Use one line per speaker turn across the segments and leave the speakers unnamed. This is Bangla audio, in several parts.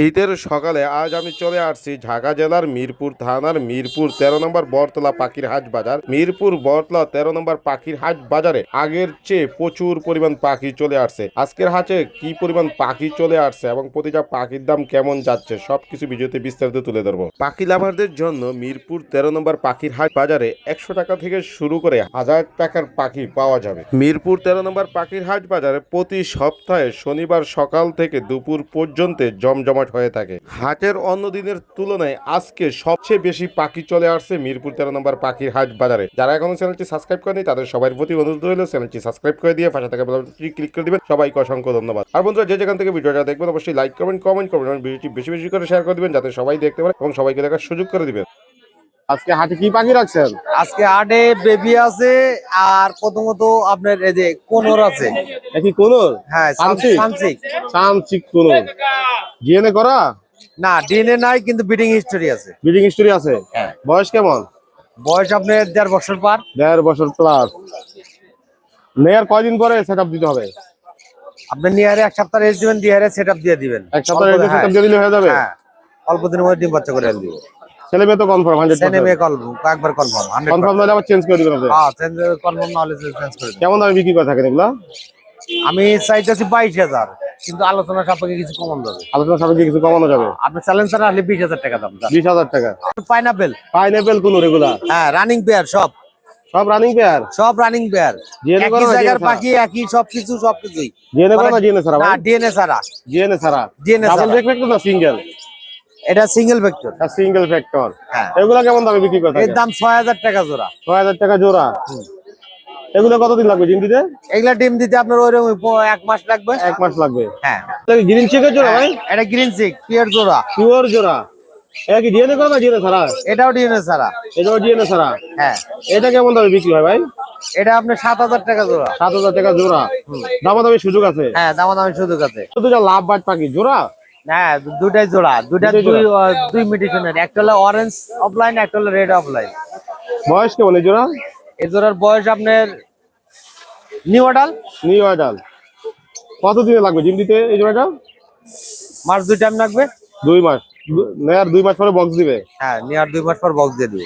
শীতের সকালে আজ আমি চলে আসছি ঢাকা জেলার মিরপুর থানার মিরপুর তেরো নম্বর বরতলা পাখির হাট বাজার। মিরপুর বরতলা তেরো নম্বর পাখির হাট বাজারে আগের চেয়ে প্রচুর পরিমাণ পাখি চলে আসছে। আজকের হাটে কি পরিমাণ পাখি চলে আসছে এবং প্রতিটা পাখির দাম কেমন যাচ্ছে সবকিছু ভিডিওতে বিস্তারিত তুলে ধরবো। পাখি লাভারদের জন্য মিরপুর তেরো নম্বর পাখির হাট বাজারে একশো টাকা থেকে শুরু করে হাজার টাকার পাখি পাওয়া যাবে। মিরপুর তেরো নম্বর পাখির হাট বাজারে প্রতি সপ্তাহে শনিবার সকাল থেকে দুপুর পর্যন্ত জমজমাট হয়ে থাকে। হাটের অন্য দিনের তুলনায় আজকে সবচেয়ে বেশি পাখি চলে আসছে মিরপুর তেরো নম্বর পাখির হাট বাজারে। যারা এখনও চ্যানেলটি সাবস্ক্রাইব করেনি, তাদের সবার প্রতি অনুরোধ রইল চ্যানেলটি সাবস্ক্রাইব করে দিয়ে পাশে থাকা ক্লিক করে দিবেন। সবাইকে অসংখ্য ধন্যবাদ। আর বন্ধুরা, যে যেখান থেকে ভিডিওটা দেখবেন, অবশ্যই লাইক করবেন কমেন্ট করবেন এবং ভিডিওটি বেশি বেশি করে শেয়ার করে দিবেন, যাতে সবাই দেখতে পারে এবং সবাইকে দেখার সুযোগ করে দিবেন। আজকে হাটে কি পাখি রাখছেন?
আজকে আটে বেবি আছে আর প্রথমত আপনার এই যে কোনর আছে।
নাকি কোনোর?
হ্যাঁ
সামসিক?
সামসিক
সামচিক। কোনোর? জিএনএ করা?
না ডিএনএ নাই কিন্তু বিডিং হিস্টোরি আছে।
ব্রিডিং হিস্টোরি আছে?
হ্যাঁ।
বয়স কেমন?
বয়স আপনার দেড় বছর পার।
দেড় বছর প্লাস নেয়ার কয়দিন পরে সেট দিতে হবে?
আপনি নিয়ারে এক সপ্তাহ রেস্ট দিবেন দিয়ারে সেট দিয়ে দিবেন।
এক সপ্তাহ সেট
হ্যাঁ,
দিয়ে দিলে হয়ে যাবে?
হ্যাঁ অল্প দিনের মধ্যে ডিম বাচ্চা করে দিব
ছেলে মেয়ে তো কনফার্ম হান্ড্রেড
সেনে মেয়ে কল একবার কনফার্ম হান্ড্রেড
কনফার্ম নাহলে আবার চেঞ্জ করে দিবেন আপনি
হ্যাঁ কনফার্ম না হলে চেঞ্জ করে দিবেন।
কেমন দামে বিক্রি করে থাকেন এগুলা?
আমি চাইতেছি বাইশ হাজার কিন্তু আলোচনা সাপেক্ষে কিছু কমান যাবে।
আলোচনা সাপেক্ষে কিছু কমানো যাবে?
আপনি চ্যালেঞ্জার আসলে বিশ হাজার টাকা দাম
বিশ হাজার টাকা।
পাইনাপেল
পাইনাপেল কোন রেগুলা
হ্যাঁ রানিং পেয়ার সব।
সব রানিং পেয়ার
সব রানিং পেয়ার একই জায়গার পাখি একই সবকিছু সবকিছুই
জিএনএ করো না জিএনএ ছাড়া?
না ডিএনএ ছাড়া।
জিএনএ ছাড়া।
DNA
ডাবল
ছাড়া।
দেখবে না সিঙ্গেল
এটা সিঙ্গেল ভেক্টর
সিঙ্গেল
হ্যাঁ।
এগুলা কেমন দামে বিক্রি করে
এর দাম ছয় হাজার টাকা জোড়া।
ছয় হাজার টাকা জোড়া। এগুলো কতদিন লাগবে দিতে
এগুলা ডিম দিতে আপনার ওইরকম এক মাস লাগবে।
এক মাস লাগবে।
হ্যাঁ।
গ্রিন চিকের জোড়া ভাই?
এটা গ্রিন চিক পিয়ার জোড়া।
পিওর জোড়া। এটা কি জিএনএ করো না জিএনএ ছাড়া?
এটাও ডিএনএ ছাড়া।
এটাও জিএনএ ছাড়া।
হ্যাঁ।
এটা কেমন দামে বিক্রি হয় ভাই?
এটা আপনার সাত হাজার টাকা জোড়া।
সাত হাজার টাকা জোড়া। দামাদামি সুযোগ আছে?
হ্ঁ দামাদামি শুধু কাছে
শুধু যা লাভ বাট পাখি জোড়া?
হ্যাঁ দুটাই জোড়া। দুটা দুই দুই মিডিশনের একটা হলো অরেঞ্জ অফলাইন একটা হলো রেড অফলাইন
বয়স কেমন এই জোড়া?
এই জোড়ার বয়স আপনার নিউ অডাল
নিউ আইডাল কতদিনে লাগবে জিম দিতে এই জোড়াটা?
মাস দুই টাইম লাগবে।
দুই মাস। নেয়ার দুই মাস পরে বক্স দিবে?
হ্যাঁ নিয়ার দুই মাস পর বক্স দিয়ে দিব।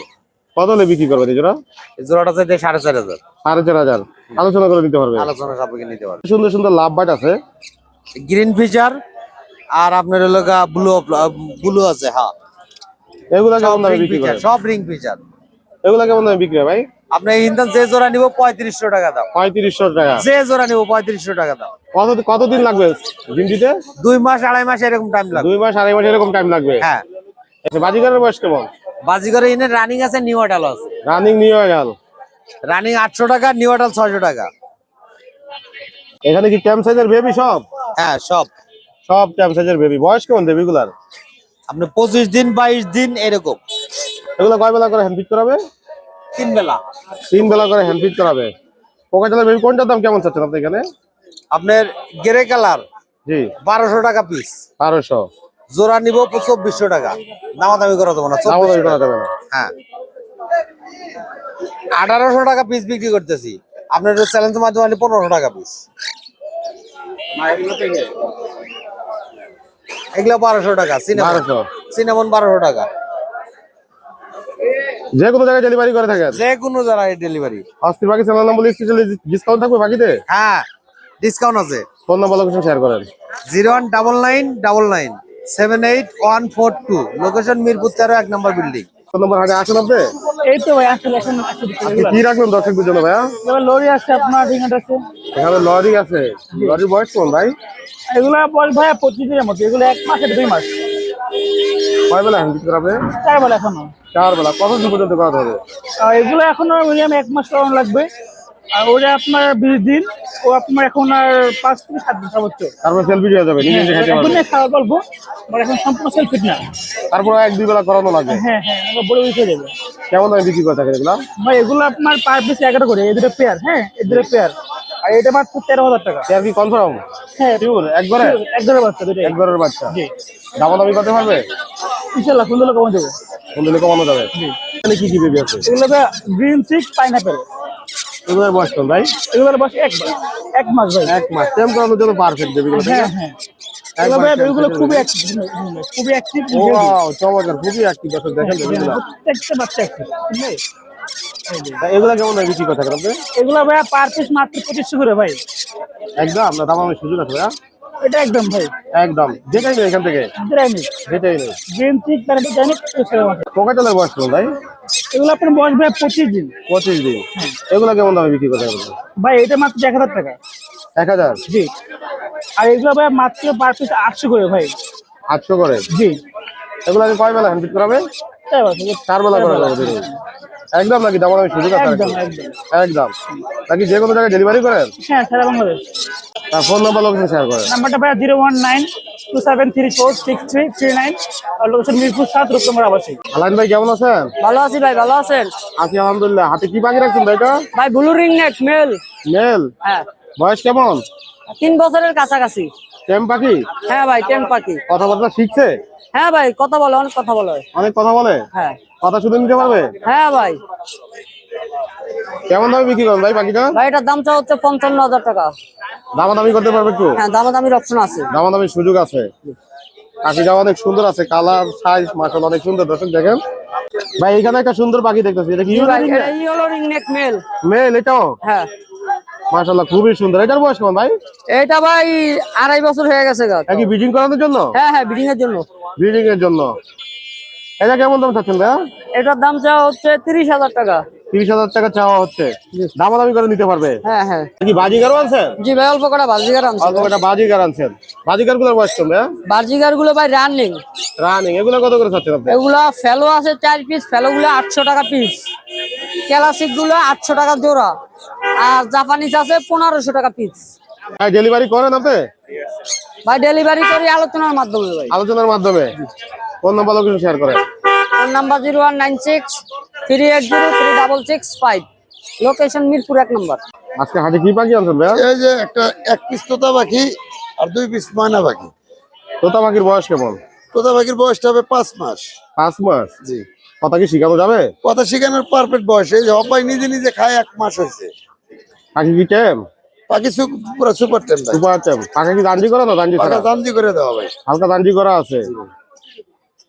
কত হলে বিক্রি করবে এই জোড়া?
এই জোড়াটা চাইতে সাড়ে চার হাজার।
সাড়ে চার হাজার। আলোচনা করে নিতে পারবে
আলোচনা সাপেক্ষে নিতে পারবে
সুন্দর সুন্দর লাভ বাট আছে।
গ্রিন ফিচার আর আপনার হলো ব্লু ব্লু আছে হ্যাঁ।
এগুলা কেমন দামে বিক্রি করে
সব রিং ফিচার
এগুলা কেমন দামে বিক্রি হয় ভাই?
আপনি ইন্দান যে জোড়া নিব পঁয়ত্রিশশো টাকা দাম।
পঁয়ত্রিশশো টাকা।
যে জোড়া নিব পঁয়ত্রিশশো টাকা দাম।
কত কতদিন লাগবে জিম দিতে?
দুই মাস আড়াই মাস এরকম টাইম লাগবে।
দুই মাস আড়াই মাস এরকম টাইম লাগবে?
হ্যাঁ।
আচ্ছা, বাজিগারের বয়স কেমন?
বাজিগরে ইনে রানিং আছে নিউ অডাল আছে।
রানিং নিউ আইডাল
রানিং আটশো টাকা নিউ অডাল ছয়শো টাকা।
এখানে কি ক্যাম্প সাইজের বেবি সব?
হ্যাঁ সব।
সব ক্যাম্প সাইজের বেবি বয়স কেমন বেবিগুলার
আপনি পঁচিশ দিন বাইশ দিন এরকম।
এগুলো কয় বেলা করে হ্যান্ড ফিট করাবে?
তিন বেলা।
তিন বেলা করে হ্যান্ড ফিট করাবে। পোকাচালের বেবি কোনটার দাম কেমন চাচ্ছেন আপনি এখানে?
আপনার গ্রে কালার
জি।
বারোশো টাকা পিস
বারোশো।
জোড়া নিব চব্বিশশো টাকা। দামাদামি করা দেবো না
দামাদামি
2400
করা। যাবে না।
হ্যাঁ। আঠারোশো টাকা পিস বিক্রি করতেছি। আপনার চ্যালেঞ্জের মাধ্যমে পনেরোশো টাকা পিস এগুলো বারোশো টাকা সিনেমন
বারোশো।
সিনেমন বারোশো টাকা।
যে কোনো জায়গায় ডেলিভারি করে থাকেন
যে কোনো জায়গায় ডেলিভারি
অস্থির পাখি চ্যানেল নাম বলে স্পেশালি ডিসকাউন্ট থাকবে পাখিতে
হ্যাঁ ডিসকাউন্ট আছে।
ফোন নাম্বার লোকেশন শেয়ার করেন।
Zero one double nine double nine seven eight one four two. Location Mirpur তেরো এক নম্বর বিল্ডিং
নাম্বার হাটে আসেন আপনি?
এই তো ভাই আসলে এখন
কি রাখবেন দর্শকদের জন্য ভাইয়া?
এবার লরি আছে আপনার আছে।
এখানে লরি আছে। বয়স কোন ভাই?
এগুলা বল ভাই পঁচিশ দিনের মতো এগুলো এক মাস দুই মাস।
কয় বেলা করাবে
চার বেলা এখনও।
চার বেলা। কতদিন পর্যন্ত করাতে হবে?
এগুলো এখনও মিনিমাম এক মাস লাগবে। আর ওটা আপনার বিশ দিন ও আপনার এখন আর পাঁচ থেকে সাত দিন সর্বোচ্চ
তারপর সেলফি দেওয়া যাবে নিজে নিজে খাইতে
এখন
পারবে।
খাওয়া গল্প এখন সম্পূর্ণ সেলফিট না।
তারপর এক দুই বেলা করানো লাগবে।
হ্যাঁ হ্যাঁ বড় যাবে।
কেমন দামে বিক্রি করে এগুলা?
ভাই এগুলো আপনার পার পিস এগারো করে এই দুটো পেয়ার হ্যাঁ এই দুটো পেয়ার আর এটা মাত্র তেরো হাজার টাকা।
আর কি কনফার্ম
হ্যাঁ
পিওর একবারে?
এক ধরে বাচ্চা দুটোই।
একবারের বাচ্চা।
জি।
দামাদামি করতে পারবে?
ইনশাল্লাহ সুন্দর কমে দেবো
কোন দিলে কমানো যাবে। এখানে কি কি বেবি আছে?
এগুলো গ্রিন চিক পাইনাপেল
এগুলোর বয়স কোন ভাই?
এগুলোর বয়স এক এক মাস ভাই।
এক মাস। টেম করানোর জন্য পারফেক্ট বেবি গুলো
হ্যাঁ হ্যাঁ। এগুলো ভাই
একবার
এগুলো
cancel
খুবই
করে
অ্যাক্টিভ খুবই অ্যাক্টিভ
ও চমৎকার খুবই অ্যাক্টিভ দর্শক দেখেন
প্রত্যেকটা বাচ্চা অ্যাক্টিভ
এগুলা কেমন বিক্রি করতে থাকেন
ভাই পার পিস মাত্র পঁচিশশো করে ভাই।
একদম না দাম আমি সুযোগ আছে ভাইয়া।
এটা একদম ভাই।
একদম। যেটাই নেই এখান থেকে। যেটাই নেই।
গ্রিন চিক প্যারেন্ট জানি
কোকাটেলের বয়স কেমন ভাই?
এগুলো আপনার বয়স ভাই পঁচিশ দিন।
পঁচিশ দিন। এগুলা কেমন দামে বিক্রি করতে পারবেন?
ভাই এটা মাত্র এক হাজার টাকা।
এক হাজার?
জি। আর এগুলো ভাই মাত্র পার পিস আটশো করে ভাই।
আটশো করে?
জি।
এগুলাকে কয় বেলা হ্যান্ড করাবে চার বেলা করে যাবে। একদম নাকি? দাম আমি সুযোগ আছে
একদম
আরেকটু?
একদম।
একদম। নাকি যে কোনো জায়গায় ডেলিভারি করেন?
হ্যাঁ সারা বাংলাদেশ।
তার ফোন নাম্বার লোকেশন শেয়ার করেন।
নাম্বারটা ভাই zero one nine two seven three four six three three nine আর লোকেশন মিরপুর সাত রূপনগর আবাসিক।
আলাইন ভাই কেমন আছেন?
ভালো আছি ভাই ভালো আছেন?
আছি আলহামদুলিল্লাহ। হাতে কি পাখি রাখছেন ভাই
ভাই blue ring neck male
male
হ্যাঁ।
বয়স কেমন?
তিন বছরের কাছাকাছি।
টেম পাখি?
হ্যাঁ ভাই টেন পাখি।
কথাবার্তা শিখছে?
হ্যাঁ ভাই কথা বলে অনেক কথা বলে।
অনেক কথা বলে?
হ্যাঁ।
কথা শুনে নিতে পারবে?
হ্যাঁ ভাই।
কেমন দামে বিক্রি করেন ভাই পাখিটা?
ভাই এটার দাম চা হচ্ছে পঞ্চান্ন হাজার টাকা।
দামাদামি করতে পারবে একটু?
হ্যাঁ দামাদামির অপশন আছে।
দামাদামি সুযোগ আছে। পাখিটা অনেক সুন্দর আছে কালার সাইজ মাসাল অনেক সুন্দর দর্শক দেখেন। ভাই এখানে একটা সুন্দর পাখি দেখতেছি এটা কি
নেক মেল
মেল এটাও?
হ্যাঁ।
মাশাআল্লাহ খুবই সুন্দর। এটার বয়স কেমন ভাই?
এটা ভাই আড়াই বছর হয়ে গেছে গা।
কি ব্রিডিং করানোর জন্য?
হ্যাঁ হ্যাঁ ব্রিডিং এর জন্য।
ব্রিডিং এর জন্য। এটা কেমন দাম চাচ্ছেন ভাইয়া?
এটার দাম চা হচ্ছে তিরিশ হাজার টাকা।
তিরিশ হাজার টাকা চাওয়া হচ্ছে। দামাদামি করে নিতে পারবে?
হ্যাঁ হ্যাঁ।
কি বাজিগারও আনছেন?
জি ভাই অল্প কটা বাজিগার
অল্প আনছেন বাজিগারগুলোর বয়স কেমন ভাইয়া?
বাজিগারগুলো ভাই রানিং।
রানিং এগুলো কত করে চাচ্ছেন আপনি?
এগুলা ফেলো আছে চার পিস ফেলো গুলো আটশো টাকা পিস ক্লাসিকগুলো আটশো টাকা জোড়া। আর জাপানিজ আছে পনেরোশো টাকা পিস
ভাই ডেলিভারি করেন আপনি?
ভাই ডেলিভারি করি আলোচনার মাধ্যমে ভাই।
আলোচনার মাধ্যমে। ফোন নাম্বার লোকেশন শেয়ার করেন।
Phone number zero one nine six three eight zero three double six five. Location Mirpur এক নম্বর।
আজকে হাটে কি পাখি আনছেন ভাইয়া?
এই যে একটা এক পিস তোতা পাখি আর দুই পিস ময়না পাখি।
তোতা পাখির বয়স কেমন?
তোতা পাখির বয়সটা হবে পাঁচ মাস।
পাঁচ মাস?
জি।
কথা কি শিখানো যাবে?
কথা শেখানোর পারফেক্ট বয়স। এই যে অপাই নিজে নিজে খায় এক মাস হয়েছে।
পাখি কি টেম?
পাখি সু- পুরো সুপার ভাই।
সুপার টেম। পাখি কি দান্ডি করা না? দান্ডি ছাড়া?
করে দেওয়া ভাই
হালকা দান্ডি করা আছে।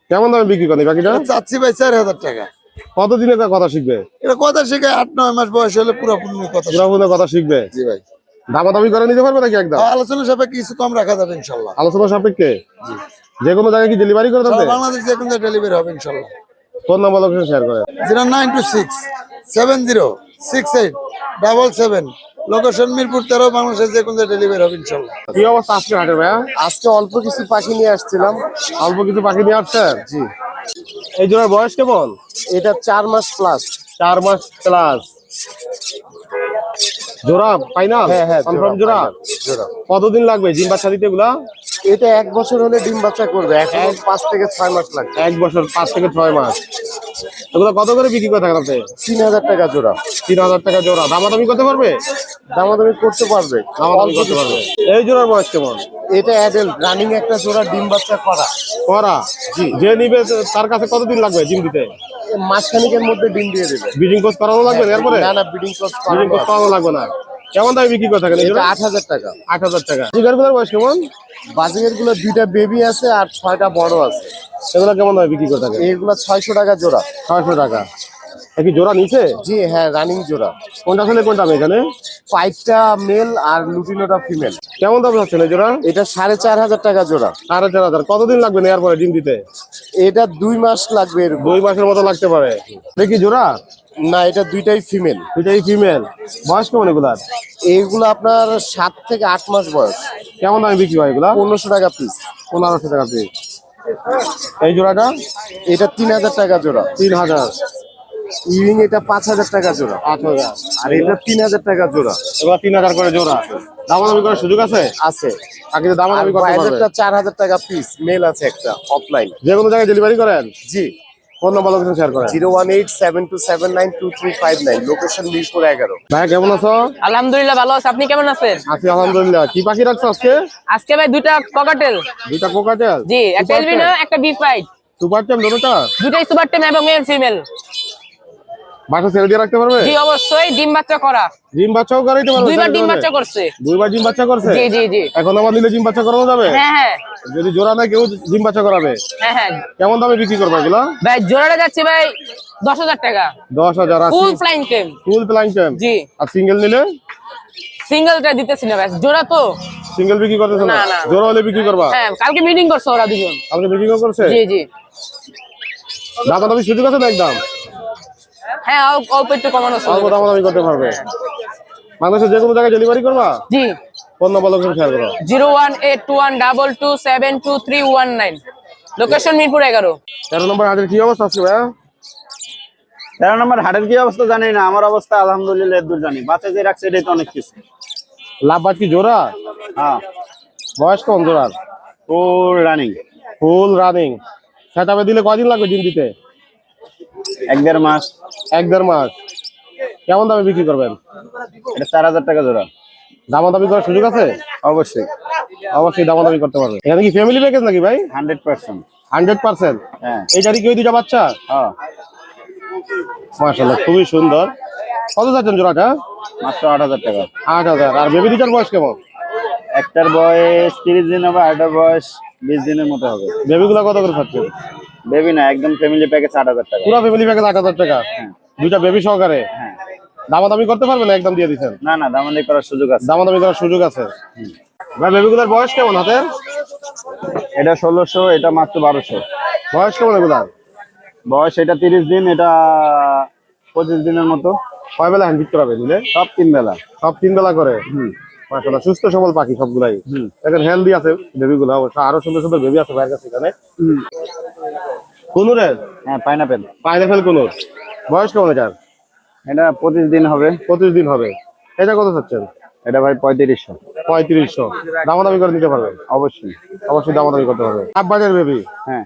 কেমন দামে বিক্রি করেন পাখিটা?
চাচ্ছি ভাই চার হাজার টাকা।
কতদিনে তার কথা শিখবে?
এটা কথা শিখে আট নয় মাস বয়স হলে পুরোপুরি কথা শেখে।
পুরো কথা শিখবে?
জি ভাই।
দামাদামি করে নিতে পারবে নাকি একদম?
আলোচনা সাপেক্ষে কিছু কম রাখা যাবে ইনশাল্লাহ।
আলোচনা সাপেক্ষে? যে কোনো জায়গায় কি ডেলিভারি করে দেবে
বাংলাদেশ যে কোনো ডেলিভারি হবে ইনশাল্লাহ।
ফোন নাম্বার লোকেশন শেয়ার করে।
Zero nine two six seven zero six eight double seven location Mirpur তেরো বাংলাদেশের যে কোনো ডেলিভারি হবে ইনশাল্লাহ।
কি অবস্থা আজকে হাটের ভাইয়া?
আজকে অল্প কিছু পাখি নিয়ে আসছিলাম।
অল্প কিছু পাখি নিয়ে আসছেন জি। এই জোড়ার বয়স কেমন?
এটা চার মাস প্লাস
চার মাস প্লাস জোড়া ফাইনাল
হ্যাঁ, হ্যাঁ,
কনফার্ম
জোড়া,
জোড়া? কতদিন লাগবে জিম বাচ্চা দিতে এগুলা?
এটা এক বছর হলে ডিম বাচ্চা করবে। এখন পাঁচ থেকে ছয় মাস লাগবে।
এক বছর পাঁচ থেকে ছয় মাস। এগুলো কত করে বিক্রি করে থাকেন
তিন হাজার টাকা জোড়া।
তিন হাজার টাকা জোড়া। দামাদামি করতে পারবে?
দামাদামি করতে পারবে
দামাদামি করতে পারবে। এই জোড়ার বয়স কেমন?
এটা অ্যাডেল রানিং একটা জোড়া ডিম বাচ্চা করা।
করা? যে নিবে তার কাছে কতদিন লাগবে জিম দিতে?
মাসখানিকের মধ্যে ডিম দিয়ে দেবে।
ব্রিডিং কোর্স করানো লাগবে এরপরে?
না না ব্রিডিং ক্রস
ব্রিডিং কোর্স করানো লাগবে না। কেমন দামে বিক্রি করে থাকেন
এটা আট হাজার টাকা।
আট হাজার টাকা। জিগারগুলোর বয়স কেমন?
বাজিকেরগুলো দুইটা বেবি আছে আর ছয়টা বড় আছে।
সেগুলো কেমন দামে বিক্রি করে থাকেন?
এগুলো ছয়শো টাকা জোড়া।
ছয়শো টাকা। এ কি জোড়া নিচে?
জি হ্যাঁ রানিং জোড়া।
কোনটা ছেলে কোনটা এখানে?
ফাইভটা মেল আর লুটিনোটা ফিমেল
কেমন দাম হচ্ছে এই জোড়া?
এটা সাড়ে চার হাজার টাকা জোড়া।
সাড়ে চার হাজার। কতদিন লাগবে নেওয়ার পরে ডিম দিতে?
এটা দুই মাস লাগবে
দুই মাসের মতো লাগতে পারে। দেখি জোড়া?
না এটা দুইটাই ফিমেল
দুইটাই ফিমেল বয়স কেমন এগুলার?
এইগুলো আপনার সাত থেকে আট মাস বয়স।
কেমন দামে বিক্রি হয় এগুলা?
পনেরোশো টাকা পিস
পনেরোশো টাকা পিস এই জোড়াটা?
এটা তিন হাজার টাকা জোড়া।
তিন হাজার।
ইভিং এটা পাঁচ হাজার টাকা জোড়া।
পাঁচ হাজার।
আর এটা তিন হাজার টাকা জোড়া।
এগুলা তিন হাজার করে জোড়া। দামাদামি করার সুযোগ আছে?
আছে।
আগে দামাদামি পারবে?
বাইরেরটা চার হাজার টাকা পিস মেল আছে একটা অফলাইন
যে কোনো জায়গায় ডেলিভারি করেন?
জি।
ফোন নাম্বার লোকেশন শেয়ার করেন।
Zero one eight seven two seven nine two three five nine location Mirpur এগারো।
ভাই কেমন আছো?
আলহামদুলিল্লাহ ভালো আছে। আপনি কেমন আছেন?
আছি আলহামদুলিল্লাহ। কি পাখি রাখছো আজকে?
আজকে ভাই দুইটা ককাটেল
দুইটা কোকাটেল
জি একটা এলবিনো একটা বি ফাইট
সুপার টেম দুটোটা?
দুটাই সুপার টেম এবং মেল ফিমেল
বাসা ছেড়ে দিয়ে রাখতে পারবে?
জি অবশ্যই ডিম বাচ্চা করা।
ডিম বাচ্চাও করাইতে পারবে
দুইবার ডিম
দিলে?
বাচ্চা করছে।
দুইবার ডিম বাচ্চা করছে?
জি জি জি।
এখন আমার নিলে ডিম বাচ্চা করানো যাবে?
হ্যাঁ হ্যাঁ।
যদি জোড়া নেয় কেউ ডিম বাচ্চা করাবে?
হ্যাঁ হ্যাঁ।
কেমন দামে বিক্রি করবে এগুলো?
ভাই জোড়াটা যাচ্ছে ভাই দশ হাজার টাকা।
দশ হাজার
full flying tame
full flying tame
জি।
আর সিঙ্গেল নিলে?
সিঙ্গেলটা দিতেছি না ভাই। জোড়া তো।
সিঙ্গেল বিক্রি করতেছে না?
না, না।
জোড়া হলে বিক্রি করবা?
হ্যাঁ কালকে মিটিং করছে ওরা দুজন।
আপনি বিক্রি করছে?
জি জি।
দাদা দামি সুযোগ আছে না একদম?
হ্যাঁ অল্প- একটু কমানো
অল্প দাম দামি করতে পারবে। বাংলাদেশের যে কোনো জায়গায় ডেলিভারি করবা?
জি।
ফোন নম্বর লোকেশন শেয়ার করো।
Zero one eight two one double two seven two three one nine. Location Mirpur এগারো।
তেরো নম্বর হাটের কি অবস্থা আছে ভাইয়া?
তেরো নম্বর হাটের কি অবস্থা জানি না আমার অবস্থা আলহামদুলিল্লাহ দূর জানি বাচ্চা যে রাখছে এটাই তো অনেক কিছু।
লাভবাদ কি জোড়া?
হ্যাঁ।
বয়স কম জোড়ার?
ফুল রানিং
ফুল রানিং সেটাপে দিলে কয়দিন লাগবে ডিম দিতে?
এক দেড় মাস।
এক দেড় মাস। কেমন দামে বিক্রি করবেন?
এটা চার হাজার টাকা জোড়া।
দামা দামি করার সুযোগ আছে?
অবশ্যই।
অবশ্যই দামা দামি করতে পারবে। এখানে কি ফ্যামিলি প্যাকেজ নাকি ভাই?
Hundred percent.
Hundred percent?
হ্যাঁ।
এইটারই কি ওই দুটা বাচ্চা?
হ্যাঁ।
খুবই সুন্দর। কত যাচ্ছেন জোড়াটা?
মাত্র আট হাজার টাকা।
আট হাজার। আর বেবি দুটার বয়স কেমন?
একটার বয়স তিরিশ দিন হবে আরেকটার বয়স বিশ দিনের মতো হবে।
বেবিগুলো কত করে খাচ্ছে?
বেবি না একদম ফ্যামিলি প্যাকেজ আট হাজার টাকা।
পুরো ফ্যামিলি প্যাকেজ আট হাজার টাকা? দুইটা বেবি সহকারে?
হ্যাঁ।
দামাদামি করতে পারবেন একদম দিয়ে দিচ্ছেন?
না না দামানি করার সুযোগ আছে।
দামাদামি করার সুযোগ আছে? ভাই বেবিগুলোর বয়স কেমন হাতের?
এটা ষোলোশো এটা মাত্র বারোশো।
বয়স কেমন এগুলার?
বয়স এটা তিরিশ দিন এটা পঁচিশ দিনের মতো।
কয় বেলা হ্যান্ড করাবে দিলে?
সব তিন বেলা।
সব তিন বেলা করে? মাশাআল্লাহ সুস্থ সবল পাখি সবগুলাই। এখন হেলদি আছে বেবিগুলো অবশ্য আরও সুন্দর সুন্দর বেবি আছে বাইরের কাছে এখানে। কোনুরের?
হ্যাঁ পাইনাপেল
পাইনাপেল কোনুর। বয়স কেমন এটার?
এটা পঁচিশ দিন হবে।
পঁচিশ দিন হবে। এটা কত চাচ্ছেন?
এটা ভাই পঁয়ত্রিশশো।
পঁয়ত্রিশশো। দামাদামি করে নিতে পারবেন?
অবশ্যই।
অবশ্যই দামাদামি করতে পারবে আট বাজার বেবি
হ্যাঁ।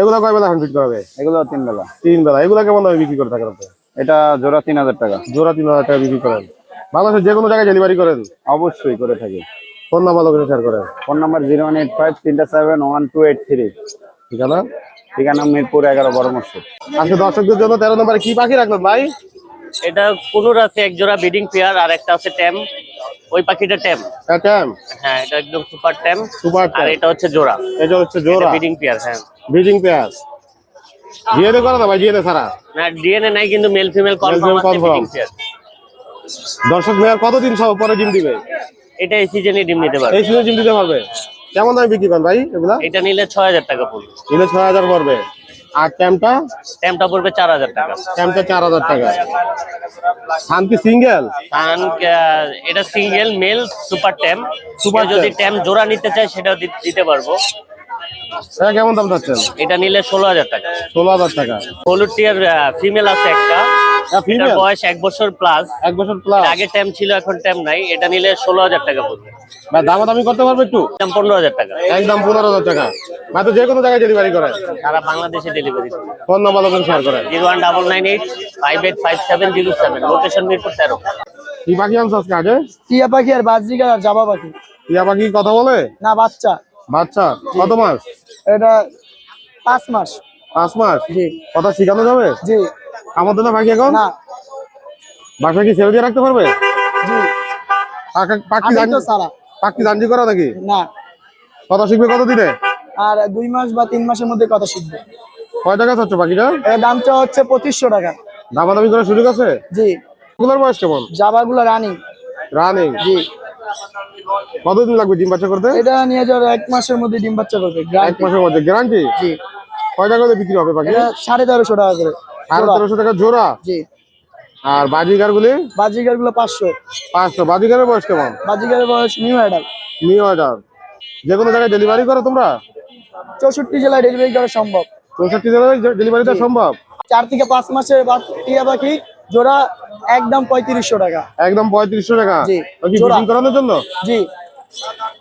এগুলো কয় বেলা হ্যান্ড করাবে
এগুলো তিন বেলা।
তিন বেলা। এগুলো কেমন দামে বিক্রি করে থাকেন আপনি?
এটা জোড়া তিন হাজার টাকা।
জোড়া তিন হাজার টাকা বিক্রি করেন। বাংলাদেশের যে কোনো জায়গায় ডেলিভারি করেন।
অবশ্যই করে থাকি।
ফোন নাম্বার লোকেশন শেয়ার করেন।
Phone number zero one eight five তিনটা seven one two eight three.
ঠিকানা?
ঠিকানা মিরপুর এগারো বড় মসজিদ।
আজকে দর্শকদের জন্য তেরো নম্বরে কি পাখি রাখলেন ভাই?
এটা কুনুর আছে এক জোড়া ব্রিডিং পেয়ার আর একটা আছে ট্যাম। ওই পাখিটা ট্যাম।
ট্যাম?
হ্যাঁ এটা একদম সুপার ট্যাম।
সুপার
আর এটা হচ্ছে জোড়া।
এটা হচ্ছে জোড়া।
ব্রিডিং পেয়ার হ্যাঁ।
Breeding pair. জিএনএ করা না ভাই জিএনএ ছাড়া?
না ডিএনএ নাই কিন্তু মেল ফিমেল কনফার্ম আছে। Breeding pair.
দর্শক মেয়ার কতদিন সব পরে ডিম দিবে?
এটা এই সিজনে ডিম নিতে পারবে।
এই সিজনে ডিম দিতে পারবে? কেমন দামে বিক্রি করেন ভাই এগুলা?
এটা নিলে ছয় হাজার টাকা পড়বে।
নিলে ছয় হাজার পড়বে। আর ট্যামটা?
ট্যামটা পড়বে চার হাজার টাকা।
ট্যামটা চার হাজার টাকা। শান্তি সিঙ্গেল?
কারণ আহ, এটা single male super tame.
Super
যদি
Tam।
ট্যাম জোড়া নিতে চায় সেটাও দিতে পারব।
এটা কেমন দাম চাচ্ছেন?
এটা নিলে ষোলো হাজার টাকা।
ষোলো হাজার টাকা।
হলুদ টিয়ার ফিমেল আছে একটা। এটার বয়স এক বছর প্লাস
এক বছর প্লাস
আগে ট্যাম ছিল এখন ট্যাম নাই। এটা নিলে ষোলো হাজার টাকা পড়বে।
ভাই দামাদামি করতে পারবে একটু?
দাম পনেরো হাজার টাকা।
একদম পনেরো হাজার টাকা। ভাই তো যে কোনো জায়গায় ডেলিভারি করেন।
তারা বাংলাদেশে ডেলিভারি করে
ফোন নাম্বার লোকেশন শেয়ার করেন।
Zero one double nine eight five eight five seven zero seven location Mirpur তেরো।
কি পাখি আনছো আজকে আগে
টিয়া পাখি আর বাজরিকা আর জাবা পাখি।
টিয়া পাখি কথা বলে?
না বাচ্চা।
বাচ্চা? কত মাস?
এটা পাঁচ মাস।
পাঁচ মাস?
জি।
কথা শিখানো যাবে?
জি।
আমার তো না পাখি এখন বাসা কি ছেড়ে দিয়ে রাখতে পারবে? পাখি জানজি করা নাকি
না।
কথা শিখবে কত দিনে
আর দুই মাস বা তিন মাসের মধ্যে কথা শিখবে।
কয় টাকা চাচ্ছ পাখিটা
দামটা হচ্ছে পঁচিশশো টাকা।
দামাদামি করার সুযোগ আছে?
জি।
ওগুলোর বয়স কেমন?
জাবাগুলো রানিং
রানিং
জি।
কতদিন লাগবে ডিম বাচ্চা করতে?
এটা নিয়ে যাওয়ার এক মাসের মধ্যে ডিম বাচ্চা করবে
এক মাসের মধ্যে গ্যারান্টি
জি।
কয় টাকা করে বিক্রি হবে পাখি
সাড়ে তেরোশো টাকা করে। জোড়া।
তেরোশো টাকা জোড়া?
জি।
আর বাজিগার গুলি
বাজিকারগুলো পাঁচশো।
পাঁচশো। বাজিগারের বয়স কেমন?
বাজিকারের বয়স নিউ অ্যাডাল
নিউ অর্ডার যে কোনো জায়গায় ডেলিভারি করো তোমরা?
চৌষট্টি জেলায় ডেলিভারি করা সম্ভব।
চৌষট্টি জেলায় ডেলিভারি দেওয়া সম্ভব?
চার থেকে পাঁচ মাসের বা- টিয়া পাখি জোড়া একদম পঁয়ত্রিশশো টাকা।
একদম পঁয়ত্রিশশো টাকা।
জি।
করানোর জন্য?
জি।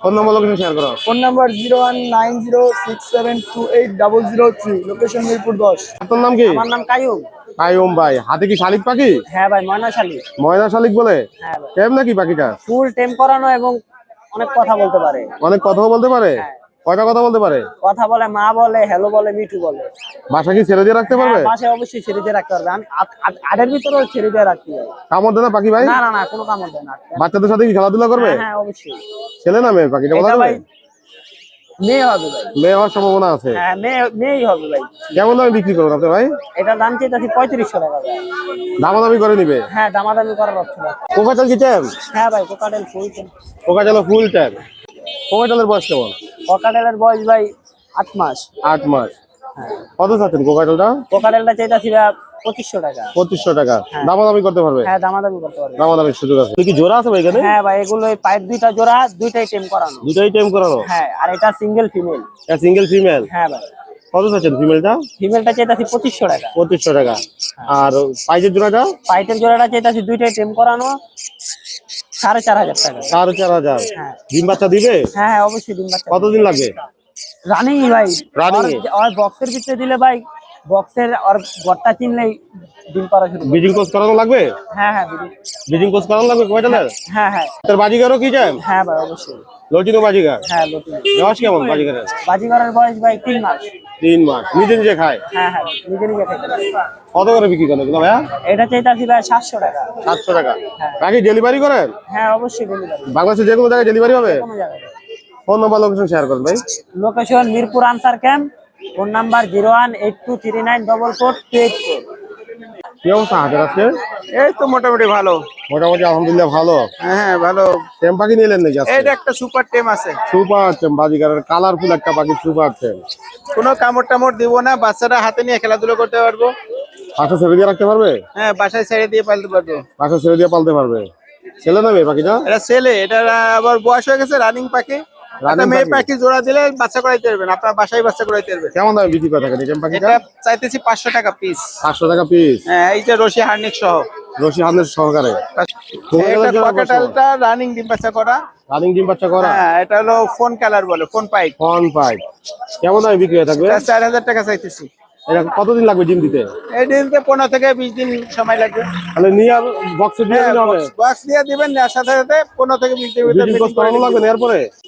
ফোন নম্বর লোকেশন শেয়ার করো।
Phone number zero one nine zero six seven two eight double zero three. Location Mirpur দশ।
আপনার নাম কি?
আমার নাম কায়ুম
কায়ুম ভাই হাতে কি শালিক পাখি?
হ্যাঁ ভাই ময়না শালিক।
ময়না শালিক বলে?
হ্যাঁ ভাই।
নাকি পাখিটা?
ফুল টেম করানো এবং অনেক কথা বলতে পারে।
অনেক কথাও বলতে পারে? কয়টা কথা বলতে পারে?
কথা বলে মা বলে হ্যালো বলে মিঠু বলে।
বাসা কি ছেড়ে দিয়ে রাখতে পারবে?
পাশে অবশ্যই ছেড়ে দিয়ে রাখতে পারবে। আমি আট- আট- আটের ভিতরেও ছেড়ে দিয়ে রাখতে পারবে।
কামড় দেয় না পাখি ভাই?
না না না কোনো কামড় দেয় না।
বাচ্চাদের সাথে কি খেলাধুলা করবে?
হ্যাঁ হ্যাঁ অবশ্যই।
ছেলে না মেয়ে? পাখিটা বলা
এটা
যাবে
ভাই মেয়ে হবে ভাই।
মেয়ে হওয়ার সম্ভাবনা আছে।
হ্যাঁ মেয়ে মেয়েই হবে ভাই।
কেমন দামে বিক্রি করবেন আপনি ভাই?
এটার দাম চেয়েছি পঁয়ত্রিশশো টাকা ভাই।
দামাদামি করে নিবে?
হ্যাঁ দামাদামি করার অপশন আছে।
কোকাটাল কি চান
হ্যাঁ ভাই cockatiel full
cockatiel full tag কোকাটালের বয়স কেমন?
কোকাটেলের বয়স ভাই আট মাস।
আট মাস। কত চাচ্ছেন কোকাটালটা?
কোকাটেলটা ভাই পঁচিশশো টাকা।
পঁচিশশো টাকা। দামাদামি করতে পারবে?
হ্যাঁ দামাদামি করতে পারবে।
দামাদামির সুযোগ আছে। কি জোড়া আছে এখানে?
হ্যাঁ ভাই এগুলো পাইপ দুইটা জোড়া দুইটাই টেম করানো।
করানো?
হ্যাঁ আর এটা সিঙ্গেল ফিমেল।
Single female?
হ্যাঁ ভাই।
কত চাচ্ছেন ফিমেলটা?
পঁচিশশো টাকা।
পঁচিশশো টাকা। আর পাইজের জোড়াটা?
পাইপের জোড়াটা চেয়েছি দুইটাই টেম করানো। সাড়ে চার হাজার টাকা।
চার চার হাজার।
হ্যাঁ।
ডিম বাচ্চা দিবে?
হ্যাঁ হ্যাঁ অবশ্যই বাচ্চা
কতদিন লাগবে
রানিং ভাই রানিং? বক্সের ভিতরে দিলে ভাই বক্সের আর গড়টা চিনলেই ডিম পাড়া শুরু।
বিজিং কোর্স করানো লাগবে?
হ্যাঁ হ্যাঁ
বিজিং কোর্স করানো লাগবে কয়টালের
হ্যাঁ হ্যাঁ।
তার বাজিগারও কি চান
হ্যাঁ ভাই অবশ্যই।
লটিনো বাজিগার?
হ্যাঁ লটি
বয়স কেমন বাজিগারের?
বাজিগরের বয়স ভাই তিন মাস।
তিন মাস। নিজে নিজে খায়?
হ্যাঁ হ্যাঁ নিজে নিজে পারে।
কত করে বিক্রি করেন এগুলো ভাইয়া?
এটা চাইতাছি ভাই সাতশো টাকা।
সাতশো টাকা। বাকি ডেলিভারি করেন?
হ্যাঁ অবশ্যই ডেলিভারি
বাংলাদেশে যে কোনো জায়গায় ডেলিভারি হবে?
কোনো জায়গায়।
ফোন নাম্বার লোকেশন শেয়ার করেন ভাই।
Location Mirpur Ansar camp phone number zero one eight two three nine double four two eight four.
কি অবস্থা হাতের আজকে?
এই তো মোটামুটি ভালো।
মোটামুটি আলহামদুলিল্লাহ ভালো।
হ্যাঁ ভালো।
টেম পাখি নিলেন নাকি আজকে?
এটা একটা সুপার টেম আছে।
সুপার টেম বাজিগারের কালারফুল একটা পাখি সুপার টেম।
কোনো কামড় টামড় দিব না বাচ্চারা হাতে নিয়ে খেলাধুলো করতে পারব।
পাশে ছেড়ে দিয়ে রাখতে পারবে?
হ্যাঁ বাসায় ছেড়ে দিয়ে পালতে পারব।
পাশে ছেড়ে দিয়ে পালতে পারবে। ছেলে না মেয়ে পাখিটা?
এটা ছেলে এটা আবার বয়স হয়ে গেছে রানিং পাখি। মেয়ে
পাখি।
পাখি জোড়া দিলে বাচ্চা করাইতে পারবেন আপনার বাসায় বাচ্চা করাইতে পারবেন।
কেমন দামে বিক্রি করে থাকেন? এই পাখিটা
চাইতেছি পাঁচশো টাকা পিস
পাঁচশো টাকা পিস
হ্যাঁ এইটা রশি হার্নিক সহ।
রশি হানের সহকারে।
এটা ককাটালটা রানিং ডিম বাচ্চা করা।
রানিং ডিম বাচ্চা করা?
হ্যাঁ এটা হলো ফোন কালার বলে ফোন পাইপ
ফোন পাইপ কেমন দামে বিক্রি হয়ে থাকবে?
চার হাজার টাকা চাইতেছি।
এটা কতদিন লাগবে ডিম দিতে?
এই পনেরো থেকে বিশ দিন সময় লাগবে।
তাহলে নিয়ে বক্সে দিয়ে দিলে হবে।
বক্স দিয়ে দিবেন সাথে সাথে পনেরো থেকে বিশ
কোর্স করানো লাগবে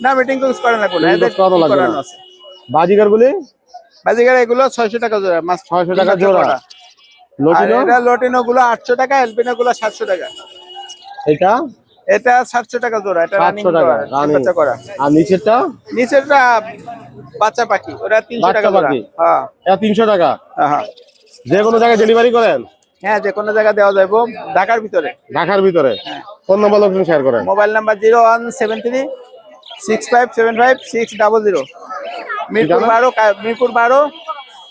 না মিটিং কোর্স করেন লাগবে না
Meeting
এদের
করানো লাগবে না। বাজিগার গুলি
বাজিকার এগুলো ছয়শো টাকা জোড়া মাছ
ছয়শো টাকা জোড়া। লটিনো?
লটিনো গুলো আটশো টাকা এলপিনো গুলো সাতশো টাকা।
এটা
এটা সাতশো টাকা জোড়া এটা রানিং
টাকা
বাচ্চা করা।
আর নিচেরটা?
নিচেরটা বাচ্চা পাখি ওরা তিনশো টাকা জোড়া। হ্যাঁ।
এটা তিনশো টাকা?
হ্যাঁ, হ্যাঁ।
যে কোনো জায়গায় ডেলিভারি করেন?
হ্যাঁ যে কোনো জায়গায় দেওয়া যাবে ঢাকার ভিতরে।
ঢাকার ভিতরে? ফোন নাম্বার লোকেশন শেয়ার করেন।
Mobile number zero one seven three six five seven five six double zero. Mirpur
ঠিকানা?
বারো কা- মিরপুর বারো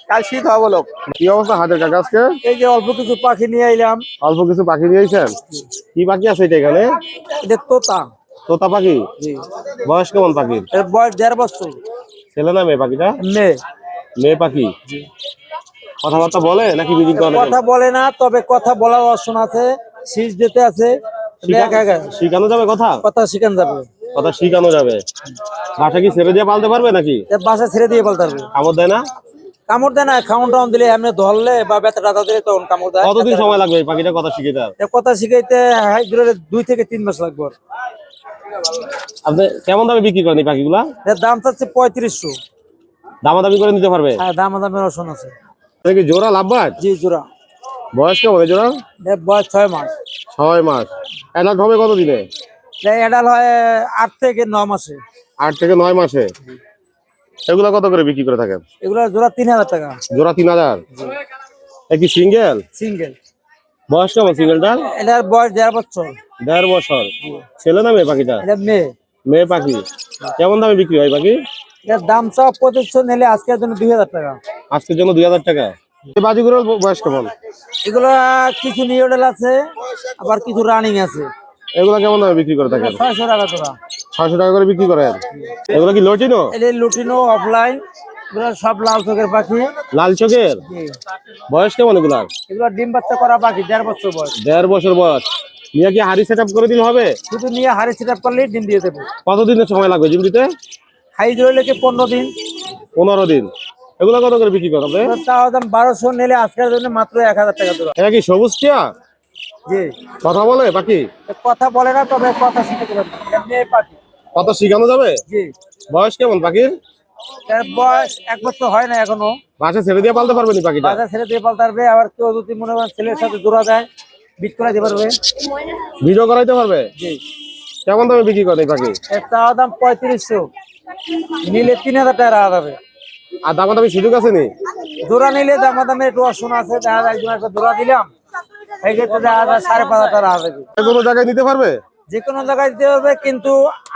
কাল শীত অবলোক
কি অবস্থা হাতের কাকা আজকে?
এই যে অল্প কিছু পাখি নিয়ে এলাম
অল্প কিছু পাখি নিয়েছেন কি পাখি আছে এটা এখানে?
এটা তোতা।
তোতা পাখি? বয়স কেমন পাখির?
এর বয়স দেড় বছর।
ছেলে না মেয়ে পাখিটা?
মেয়ে।
মেয়ে পাখি? কথাবার্তা বলে নাকি বিডিং করে
কথা বলে না তবে কথা বলার অপশন আছে। শীষ দিতে আছে।
শিখানো যাবে কথা?
কথা শিখানো যাবে।
কথা শিখানো যাবে। বাসা কি ছেড়ে দিয়ে পালতে পারবে নাকি?
বাসা ছেড়ে দিয়ে বলতে পারবে।
কামড় দেয় না?
কামড় দেয় না খাউন টাউন দিলে এমনি ধরলে বা বেতা টাতা দিলে তখন কামড় দেয়।
কতদিন সময় লাগবে পাখিটা কথা শিখে তার
এর কথা শিখাইতে দুই থেকে তিন মাস লাগবে
আপনি কেমন দামে বিক্রি করেন এই পাখিগুলা?
এর দাম চাচ্ছে পঁয়ত্রিশশো।
দামাদামি করে নিতে পারবে?
হ্যাঁ দাম দামের আছে।
কি জোড়া লাভবান?
জি জোড়া।
বয়স কেমন জোড়া?
বয়স ছয় মাস।
ছয় মাস। অ্যাডাল্ট হবে কত দিনে
হয় আট থেকে ন মাসে।
আট থেকে নয় মাসে। এগুলা কত করে বিক্রি করে থাকেন
এগুলো জোড়া তিন হাজার টাকা।
জোড়া তিন হাজার? কি সিঙ্গেল?
সিঙ্গেল।
বয়স কেমন সিঙ্গেলটার?
এটার বয়স দেড় বছর।
দেড় বছর। ছেলে না মেয়ে পাখিটা?
মেয়ে।
মেয়ে পাখি। কেমন দামে বিক্রি হয় পাখি?
এর দাম সব পঁচিশশো নিলে আজকের জন্য দুই হাজার টাকা।
আজকের জন্য দুই হাজার টাকা। এই বাজিগুলোর বয়স কেমন?
এগুলো কিছু নিউডেল আছে আবার কিছু রানিং আছে।
এগুলা কেমন দামে বিক্রি করে থাকেন?
ছয়শো টাকা তোরা
ছয়শো টাকা করে বিক্রি করেন? এগুলো কি লটিনো?
লুটিনো অফলাইন সব লাল চোখের পাখি।
লাল চোখের? বয়স কেমন এগুলার?
এগুলো ডিম বাচ্চা করা পাখি দেড় বছর বয়স।
দেড় বছর বয়স। নিয়ে কি হাড়ি সেট করে দিলে হবে?
শুধু নিয়ে হাড়ি সেট আপ করলেই ডিম দিয়ে দেবো।
কতদিনের সময় লাগবে জিম দিতে
হাই জোরে লেগে পনেরো দিন?
পনেরো দিন। এগুলো কত করে বিক্রি আপনি?
তাও দাম বারোশো নিলে আজকের জন্য মাত্র এক হাজার টাকা তোরা
এটা কি সবুজ টিয়া?
জি।
কথা বলে পাখি?
কথা বলে না তবে কথা শিখতে পারবে। পাখি।
কত শিখানো যাবে?
জি।
বয়স কেমন পাখির?
বয়স এক বছর হয় না এখনও।
বাসা ছেড়ে দিয়ে পালতে পারবেন এই পাখিটা?
বাজার ছেড়ে দিয়ে পালতে পারবে আবার কেউ যদি মনে করেন ছেলের সাথে জোড়া দেয় বিট করে দিতে পারবে।
ভিডিও করাইতে পারবে?
জি।
কেমন দামে বিক্রি এই পাখি?
চাওয়া দাম পঁয়ত্রিশশো। নিলে তিন হাজার টাকা রাখা যাবে।
আর দামা দামি সুযোগ আছে নি?
জোড়া নিলে দামা দামে একটু অসুন আছে দেখা যায় জোড়া দিলাম এই ক্ষেত্রে দেখা যায় সাড়ে পাঁচ হাজার টাকা রাখা যাবে।
কোনো জায়গায় নিতে পারবে?
যে কোনো জায়গায় দিতে হবে কিন্তু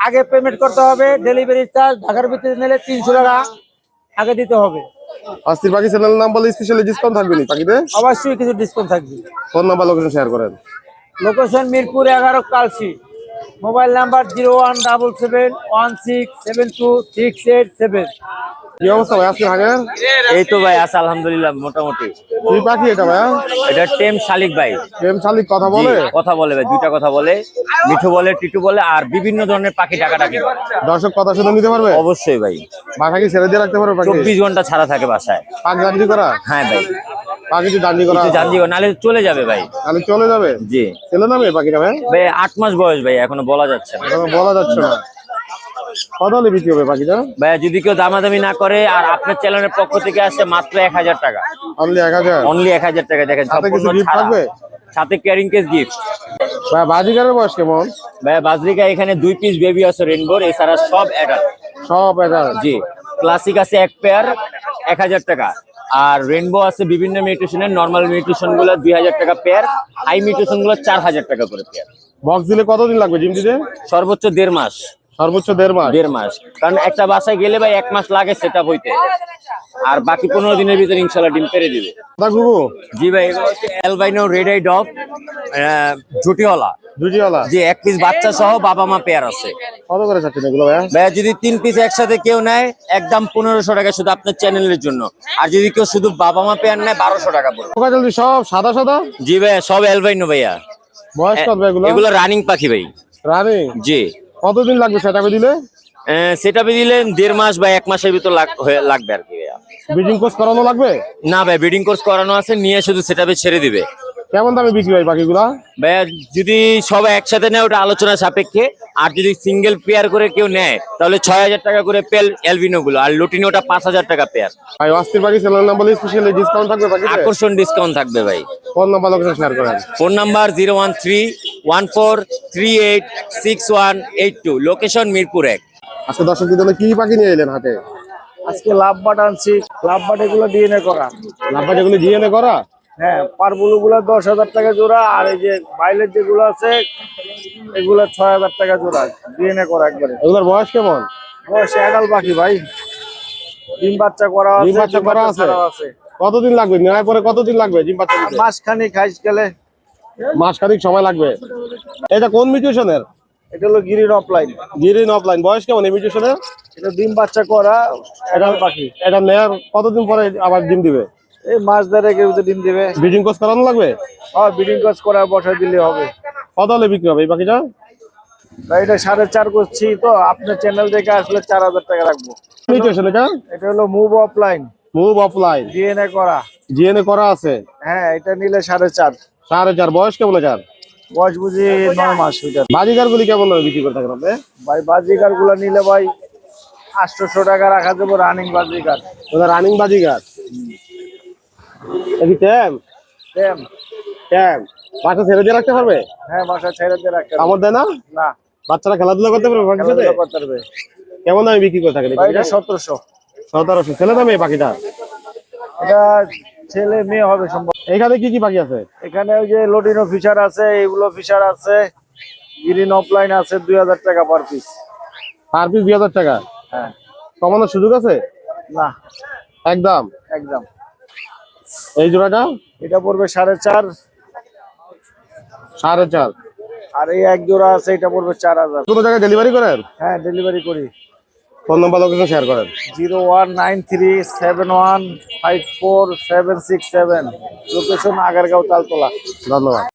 আগে পেমেন্ট করতে হবে। ডেলিভারি চার্জ ঢাকার ভিতরে নিলে তিনশো টাকা আগে দিতে হবে।
অস্থির পাখি চ্যানেল নাম বলে স্পেশালি ডিসকাউন্ট থাকবে নি পাখিতে
অবশ্যই কিছু ডিসকাউন্ট থাকবে।
ফোন নাম্বার লোকেশন শেয়ার করেন।
লোকেশন মিরপুর এগারো Kalshi mobile number zero one double seven one six seven two six eight seven
কি অবস্থা ভাই? আজকে হাগের
এই তো ভাই আছে আলহামদুলিল্লাহ মোটামুটি।
কি পাখি এটা ভাইয়া
এটা টেম শালিক ভাই।
প্রেম শালিক কথা বলে?
কথা বলে ভাই দুইটা কথা বলে। মিঠু বলে টিটু বলে আর বিভিন্ন ধরনের পাখি ডাকাডাকি। করে।
দর্শক কথা শুনে নিতে পারবে?
অবশ্যই ভাই।
বাসা কি ছেড়ে দিয়ে রাখতে পারবে পাখি?
চব্বিশ ঘণ্টা ছাড়া থাকে বাসায়।
পাক জানজি করা?
হ্যাঁ ভাই।
পাখি তো জানজি করা।
জানজি নাহলে চলে যাবে ভাই।
তাহলে চলে যাবে?
জি।
চলে যাবে পাখিটা ভাই?
ভাই আট মাস বয়স ভাই এখনও বলা যাচ্ছে না।
এখন বলা যাচ্ছে না। কত হলে বিক্রি হবে পাখিটা
ভাই যদি কেউ দামাদামি না করে আর আপনার চ্যানেলের পক্ষ থেকে আসে মাত্র এক হাজার টাকা।
অনলি এক হাজার?
অনলি এক হাজার টাকা দেখেন
থাকবে?
সাথে ক্যারিং কেস গিফট
ভাই বয়স কেমন?
ভাই বাজরিকা এখানে দুই পিস বেবি আছে রেনবোর এছাড়া সব অ্যাডাল্ট
সব
জি ক্লাসিক আছে এক পেয়ার এক হাজার টাকা। আর রেনবো আছে বিভিন্ন মিউটেশনের নর্মাল মিউটেশনগুলো দুই হাজার টাকা পেয়ার হাই মিউটেশনগুলো চার হাজার টাকা করে পেয়ার
বক্স দিলে কতদিন লাগবে জিম দিতে?
সর্বোচ্চ দেড় মাস।
সর্বোচ্চ দেড় মাস?
দেড় মাস। কারণ একটা বাসায় গেলে ভাই এক মাস লাগে সেটা হইতে। আর বাকি পনেরো দিনের ভিতরে ইনশাল্লাহ ডিম পেরে দিবে। জি ভাই অ্যালবাইনো রেড আই
জুজিওয়ালা
যে এক পিস বাচ্চা সহ বাবা মা পেয়ার আছে।
কত করে চাচ্ছেন এগুলো
যদি তিন পিস একসাথে কেউ নেয় একদম পনেরোশো টাকা শুধু আপনার চ্যানেলের জন্য। আর যদি কেউ শুধু বাবা মা পেয়ার নেয় বারোশো টাকা পড়বে।
সব সাদা সাদা?
জি ভাইয়া সব অ্যালবাইনো ভাইয়া।
বয়স এগুলো?
রানিং পাখি ভাই।
রানি
জি।
কতদিন লাগবে সেটা দিলে?
সেটা দিলে দেড় মাস বা এক মাসের ভিতর লাগ- লাগবে আর কি
ব্রিডিং কোর্স করানো লাগবে?
না ভাই ব্রিডিং কোর্স করানো আছে নিয়ে শুধু সেটা ছেড়ে দিবে।
কেমন দামে বিক্রি হয় পাখিগুলা
ভাইয়া যদি সবাই একসাথে নেয় ওটা আলোচনা সাপেক্ষে। আর যদি সিঙ্গেল পেয়ার করে কেউ নেয় তাহলে ছয় হাজার টাকা করে পেল অ্যালবিনো গুলো। আর লুটিনোটা পাঁচ হাজার টাকা পেয়ার
ভাই অস্থির পাখি চ্যানেল নাম বলে স্পেশালি ডিসকাউন্ট থাকবে
আকর্ষণ ডিসকাউন্ট থাকবে ভাই।
ফোন নাম্বার লোকেশন শেয়ার করেন।
Phone number zero one three one four three eight six one eight two. Location Mirpur এক।
আজকে দর্শকদের জন্য কি পাখি নিয়ে এলেন হাতে?
আজকে লাভ বাট আনছি। লাভ বাট এগুলো ডিএনএ করা।
লাভা যেগুলো জিএনএ করা?
হ্যাঁ পারবুলো গুলো দশ হাজার টাকা জোড়া আর এই যে বাইলের যেগুলো আছে এগুলো ছয় হাজার টাকা জোড়া ডিএনএ করা একবারে।
এগুলোর বয়স কেমন?
বয়স এগাল পাখি ভাই। ডিম বাচ্চা করা
ডিম বাচ্চা করা আছে? কতদিন লাগবে? নেওয়ার পরে কতদিন লাগবে জিম বাচ্চা দিতে?
মাস খানি খাইস গেলে।
মাস খানিক সময় লাগবে। এটা কোন মিউটেশনের?
এটা হলো গিরিন অফলাইন
গিরিন অফলাইন বয়স কেমন এই মিউটেশনের?
এটা ডিম বাচ্চা করা এগাল পাখি।
এটা নেয়ার কতদিন পরে আবার ডিম দিবে?
এই মাছ ধরে কেউ তো ডিম দিবে।
ব্রিডিং কোর্স করানো লাগবে?
আর বিডিং কাজ করা বসা দিলে হবে।
কত হলে বিক্রি হবে এই পাখিটা?
এটা সাড়ে চার করছি তো আপনার চ্যানেল থেকে আসলে চার হাজার টাকা রাখব।
এটা?
হলো move offline
move offline
DNA করা।
জিএনএ করা আছে?
হ্যাঁ এটা নিলে সাড়ে চার।
সাড়ে চার। বয়স কেমন এটার?
বয়স বুঝি নয় মাস ওইটা
বাজিকার গুলি কেমন দামে বিক্রি করে থাকেন আপনি?
ভাই বাজিকারগুলা নিলে ভাই আটশোশো টাকা রাখা দেবো রানিং বাজিকার
ওটা রানিং বাজিকার কি ট্যাম?
দেন
ট্যাম। বাচ্চা ছেড়ে দিয়ে রাখতে পারবে?
হ্যাঁ বাসা ছেড়ে দিয়ে রাখতে।
কামড় দেয় না?
না।
বাচ্চারা খেলাধুলা করতে পারবে পাখির সাথে?
করতে পারবে।
কেমন দামে বিক্রি করে থাকেন
এটা? সতেরোশো।
সতেরোশো। ছেলে দামে পাখিটা?
এটা ছেলে মেয়ে হবে সম্ভব।
এখানে কি কি পাখি আছে?
এখানে ওই যে লোডিনো ফিশার আছে এগুলো ফিশার আছে গ্রিন অফলাইন আছে দুই হাজার টাকা পার পিস
পার পিস দুই হাজার টাকা?
হ্যাঁ।
কমানোর সুযোগ আছে?
না।
একদম।
একদম।
এই জোড়াটা?
এটা পড়বে সাড়ে চার।
সাড়ে চার।
আর এই এক জোড়া আছে এটা পড়বে চার হাজার।
দুটো জায়গায় ডেলিভারি করেন?
হ্যাঁ ডেলিভারি করি।
ফোন নাম্বার লোকেশন শেয়ার করেন।
Zero one nine three seven one five four seven six seven. Location Agargaon Taltala.
ধন্যবাদ।